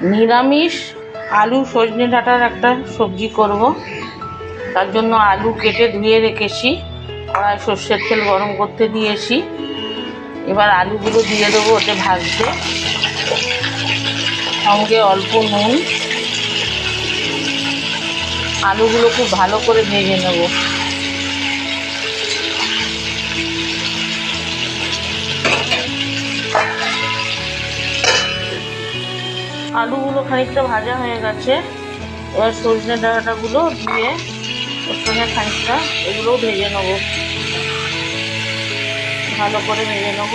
নিরামিষ আলু সজনে ডাঁটার একটা সবজি করব। তার জন্য আলু কেটে ধুয়ে রেখেছি। কড়াই সর্ষের তেল গরম করতে দিয়েছি। এবার আলুগুলো দিয়ে দেবো ওতে ভাজতে। সঙ্গে অল্প নুন। আলুগুলো খুব ভালো করে ভেজে নেব। আলুগুলো খানিকটা ভাজা হয়ে গেছে। এবার সজনে ডাঁটাগুলো দিয়ে ওর সঙ্গে খানিকটা এগুলোও ভেজে নেব। ভালো করে ভেজে নেব।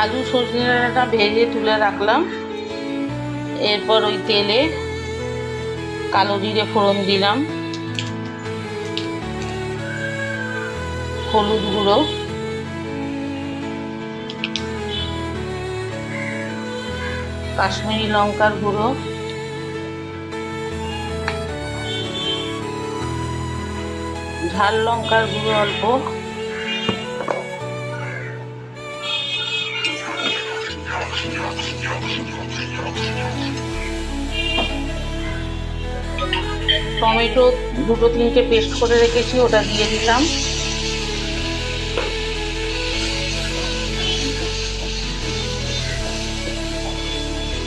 আলু সজনে ডাঁটাটা ভেজে তুলে রাখলাম। এরপর ওই তেলে কালো জিরে ফোড়ন দিলাম। হলুদ গুঁড়ো কাশ্মীরি লঙ্কার গুঁড়ো। ঝাল লঙ্কার গুঁড়ো অল্প। টমেটো দুটো তিনটে পেস্ট করে রেখেছি, ওটা দিয়ে দিলাম।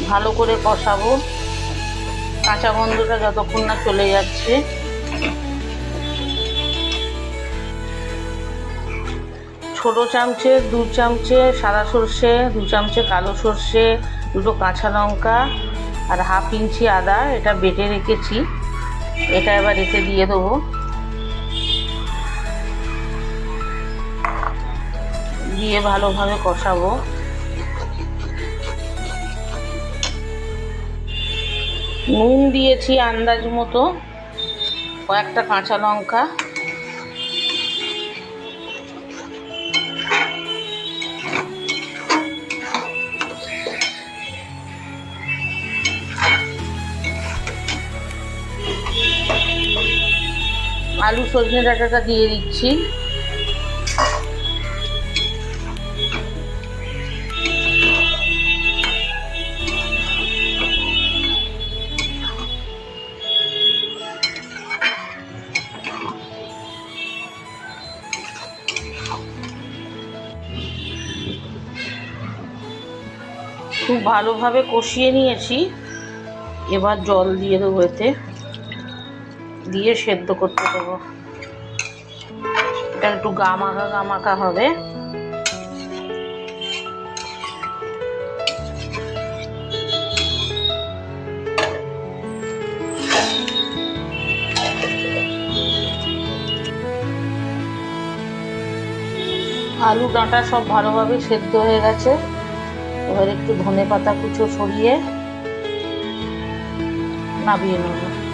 ভালো করে কষাবো। কাঁচা গন্ধটা যতক্ষণ না চলে যাচ্ছে। ছোট চামচে, দু চামচে সাদা সর্ষে, দু চামচে কালো সর্ষে, দুটো কাঁচা লঙ্কা আর হাফ ইঞ্চি আদা, এটা বেটে রেখেছি। এটা এবার এতে দিয়ে দেবো। দিয়ে ভালোভাবে কষাবো। নুন দিয়েছি আন্দাজ মতো কয়েকটা কাঁচা লঙ্কা। আলু সজনে ডাঁটাটা দিয়ে দিচ্ছি। খুব ভালোভাবে কষিয়ে নিয়েছি। এবার জল দিয়ে দেবো এতে। দিয়ে সেদ্ধ করতে দেবো। এটা একটু গামাকা গামাকা হবে। আলু ডাঁটা সব ভালোভাবে সেদ্ধ হয়ে গেছে। এবার একটু ধনে পাতা কুচো সরিয়ে নামিয়ে নেব।